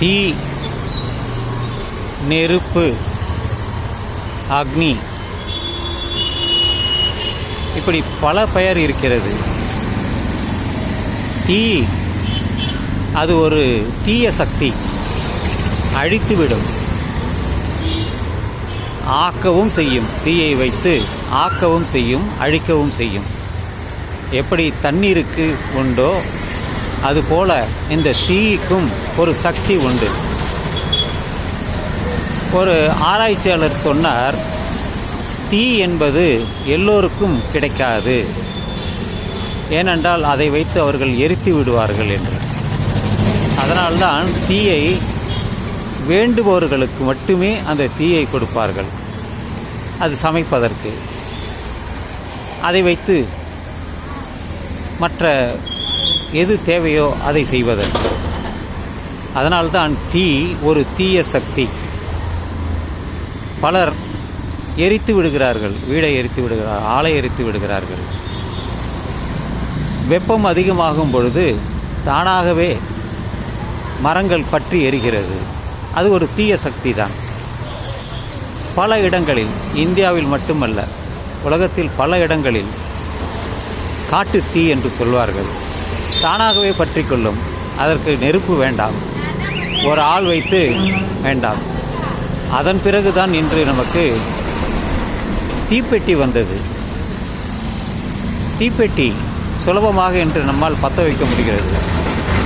தீ நெருப்பு அக்னி. இப்படி பல பெயர் இருக்கிறது. தீ அது ஒரு தீய சக்தி. அழித்துவிடும். ஆக்கவும் செய்யும். தீயை வைத்து ஆக்கவும் செய்யும் அழிக்கவும் செய்யும். எப்படி தண்ணீருக்கு உண்டோ அதுபோல இந்த தீக்கும் ஒரு சக்தி உண்டு. ஒரு ஆராய்ச்சியாளர் சொன்னார் தீ என்பது எல்லோருக்கும் கிடைக்காது. ஏனென்றால் அதை வைத்து அவர்கள் எரித்து விடுவார்கள் என்று. அதனால்தான் தீயை வேண்டுபவர்களுக்கு மட்டுமே அந்த தீயை கொடுப்பார்கள். அது சமைப்பதற்கு. அதை வைத்து மற்ற எது தேவையோ அதை செய்வதற்கு அதனால்தான் தீ ஒரு தீய சக்தி. பலர் எரித்து விடுகிறார்கள் வீடை எரித்து விடுகிறார் ஆலை எரித்து விடுகிறார்கள். வெப்பம் அதிகமாகும் பொழுது தானாகவே மரங்கள் பற்றி எரிகிறது. அது ஒரு தீய சக்தி தான் பல இடங்களில் இந்தியாவில் மட்டுமல்ல உலகத்தில் பல இடங்களில் காட்டு தீ என்று சொல்வார்கள். தானாகவே பற்றி கொள்ளும் அதற்கு நெருப்பு வேண்டாம். ஒரு ஆள் வைத்து வேண்டாம். அதன் பிறகுதான் இன்று நமக்கு தீப்பெட்டி வந்தது. தீப்பெட்டி சுலபமாக இன்று நம்மால் பற்ற வைக்க முடிகிறது.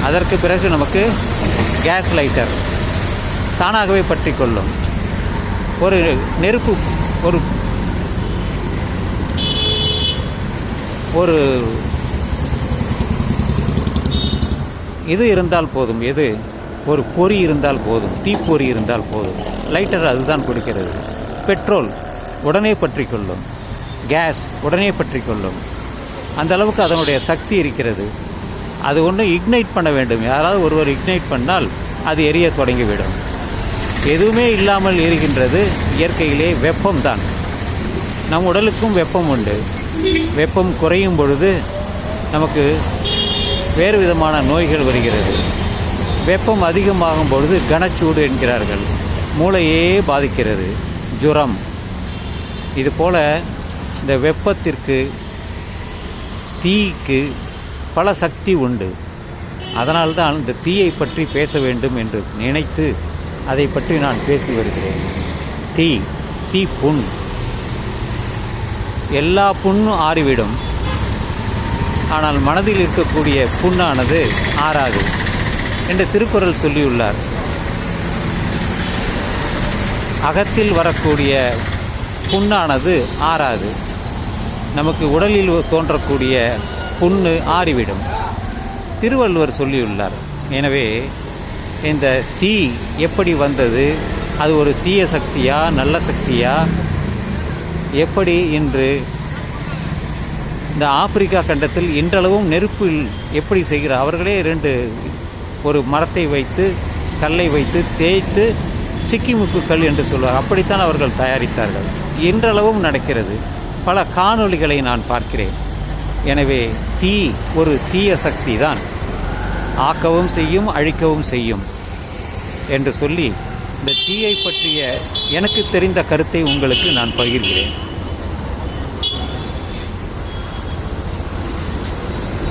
அதற்கு பிறகு நமக்கு கேஸ் லைட்டர் தானாகவே பற்றி கொள்ளும் ஒரு நெருப்பு ஒரு ஒரு இது இருந்தால் போதும்? எது? ஒரு பொறி இருந்தால் போதும். தீப்பொறி இருந்தால் போதும். லைட்டர் அதுதான் கொடுக்கிறது. பெட்ரோல் உடனே பற்றி கொள்ளும் கேஸ் உடனே பற்றி கொள்ளும் அந்த அளவுக்கு அதனுடைய சக்தி இருக்கிறது. அது ஒன்று இக்னைட் பண்ண வேண்டும். யாராவது ஒருவர் இக்னைட் பண்ணால் அது எரிய தொடங்கிவிடும். எதுவுமே இல்லாமல் எரிகின்றது இயற்கையிலே வெப்பம்தான். நம் உடலுக்கும் வெப்பம் உண்டு. வெப்பம் குறையும் பொழுது நமக்கு வேறு விதமான நோய்கள் வருகிறது. வெப்பம் அதிகமாகும் பொழுது கனச்சூடு என்கிறார்கள். மூளையே பாதிக்கிறது. ஜுரம். இது போல் இந்த வெப்பத்திற்கு தீக்கு பல சக்தி உண்டு. அதனால்தான் இந்த தீயை பற்றி பேச வேண்டும் என்று நினைத்து அதை பற்றி நான் பேசி வருகிறேன். தீ தீ புண். எல்லா புண்ணும் ஆறிவிடும். ஆனால் மனதில் இருக்கக்கூடிய புண்ணானது ஆறாது என்று திருக்குறள் சொல்லியுள்ளார். அகத்தில் வரக்கூடிய புண்ணானது ஆறாது. நமக்கு உடலில் தோன்றக்கூடிய புண்ணு ஆறிவிடும். திருவள்ளுவர் சொல்லியுள்ளார். எனவே இந்த தீ எப்படி வந்தது? அது ஒரு தீய சக்தியா நல்ல சக்தியா? எப்படி இன்று இந்த ஆப்பிரிக்கா கண்டத்தில் இன்றளவும் நெருப்பில் எப்படி செய்கிறார் அவர்களே இரண்டு ஒரு மரத்தை வைத்து கல்லை வைத்து தேய்த்து சிக்கிமுக்கு கல் என்று சொல்வார். அப்படித்தான் அவர்கள் தயாரித்தார்கள். இன்றளவும் நடக்கிறது. பல காணொளிகளை நான் பார்க்கிறேன். எனவே தீ ஒரு தீய சக்தி தான். ஆக்கவும் செய்யும் அழிக்கவும் செய்யும் என்று சொல்லி இந்த தீயை பற்றிய எனக்கு தெரிந்த கருத்தை உங்களுக்கு நான் பகிர்கிறேன்.